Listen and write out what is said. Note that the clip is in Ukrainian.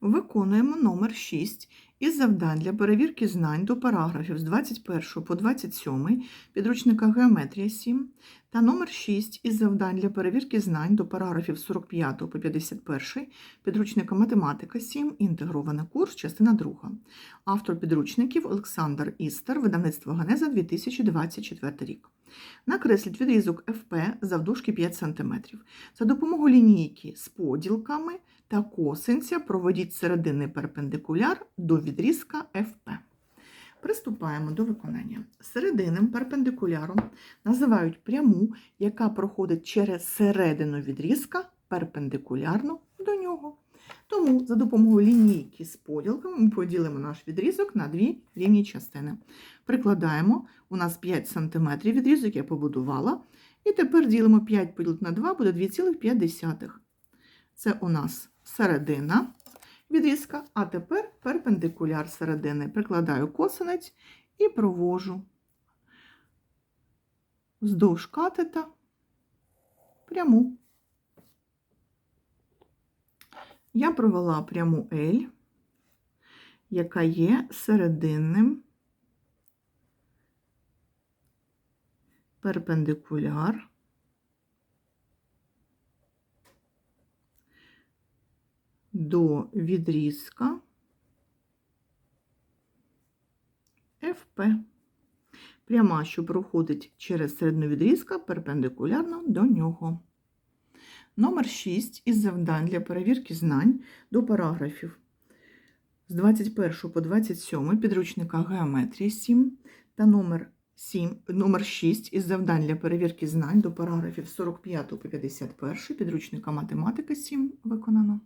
Виконуємо номер 6 із завдань для перевірки знань до параграфів з 21 по 27 підручника Геометрія 7 та номер 6 із завдань для перевірки знань до параграфів 45 по 51 підручника Математика 7, інтегрований курс, частина 2. Автор підручників Олександр Істер, видавництво Генеза 2024 рік. Накресліть відрізок ФП завдовжки 5 см. За допомогою лінійки з поділками та косинця проводіть серединний перпендикуляр до відрізка ФП. Приступаємо до виконання. Серединним перпендикуляром називають пряму, яка проходить через середину відрізка перпендикулярно до нього. Тому за допомогою лінійки з поділками ми поділимо наш відрізок на дві рівні частини. Прикладаємо, у нас 5 см відрізок я побудувала. І тепер ділимо 5 поділити на 2, буде 2,5. Це у нас середина відрізка, а тепер перпендикуляр середини. Прикладаю косинець і провожу вздовж катета пряму. Я провела пряму L, яка є серединним перпендикуляр до відрізка ФП. Пряма, що проходить через середину відрізка, перпендикулярно до нього. Номер 6 із завдань для перевірки знань до параграфів з 21 по 27 підручника Геометрія 7 та номер 7, номер 6 із завдань для перевірки знань до параграфів 45 по 51 підручника Математика 7 виконано.